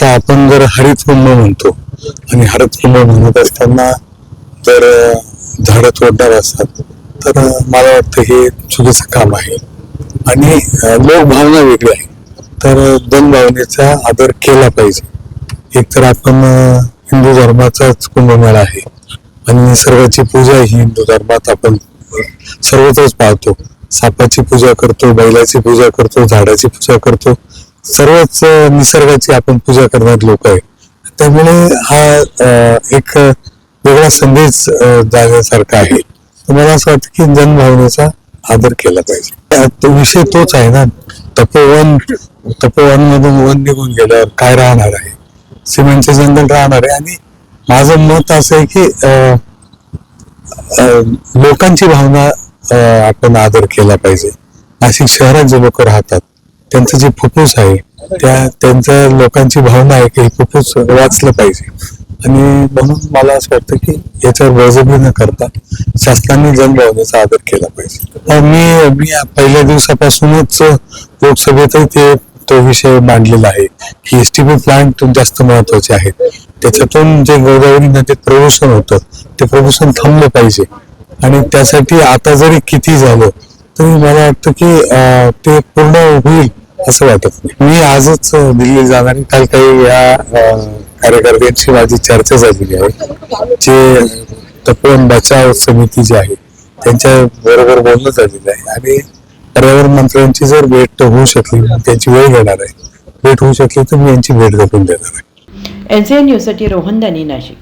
आता आपण जर हरितकुंभ म्हणतो आणि हरितकुंभ म्हणत असताना जर झाडं तोडणार असतात तर मला वाटतं हे चुकीचं काम आहे. आणि लोकभावना वेगळी आहे. तर अं, जनभावनेचा आदर केला पाहिजे. एक तर आपण हिंदू धर्माचाच कुंभमेळा आहे. आणि निसर्गाची पूजा ही हिंदू धर्मात आपण अं, सर्वत्रच पाहतो सापाची पूजा करतो बैलाची पूजा करतो झाडाची पूजा करतो. सर्वच निसर्गाची आपण पूजा करणारे लोक आहे त्यामुळे हा एक वेगळा संदेश जाण्यासारखा आहे. तर मला असं वाटतं की जनभावनेचा आदर केला पाहिजे. तो विषय तोच आहे ना. तपोवन तपोवन मधून वन निघून गेल्यावर काय राहणार आहे? सिमेंटचे जंगल राहणार आहे. आणि माझं मत असं आहे की लोकांची भावना आपण आदर केला पाहिजे. नाशिक शहरात जे लोक राहतात त्यांचं जे फुफ्फुस आहे त्या त्यांच्या लोकांची भावना आहे की हे फुफ्फुस वाचलं पाहिजे. आणि म्हणून मला असं वाटतं की याच्यावर बळजबरी न करता शासनाने जनभावनेचा आदर केला पाहिजे. हो, मी मी पहिल्या दिवसापासूनच लोकसभेतही ते तो विषय मांडलेला आहे की एस टी पी प्लांट जास्त महत्त्वाचे आहेत. त्याच्यातून जे गोदावरी नदीत प्रदूषण होतं ते प्रदूषण थांबलं पाहिजे. आणि त्यासाठी आता जरी किती झालं तरी मला वाटतं की ते पूर्ण होईल असं वाटत नाही. मी आजच दिल्ली जाणार काल काही या कार्यकर्त्यांशी माझी चर्चा झालेली आहे. जे तपोवन बचाव समिती जी आहे त्यांच्या बरोबर बोलणं झालेलं आहे. आणि पर्यावरण मंत्र्यांची जर भेट होऊ शकली त्यांची वेळ घेणार आहे. भेट होऊ शकली तर मी यांची भेट घेऊन देणार आहे. एन न्यूजसाठी रोहन दानी नाशिक.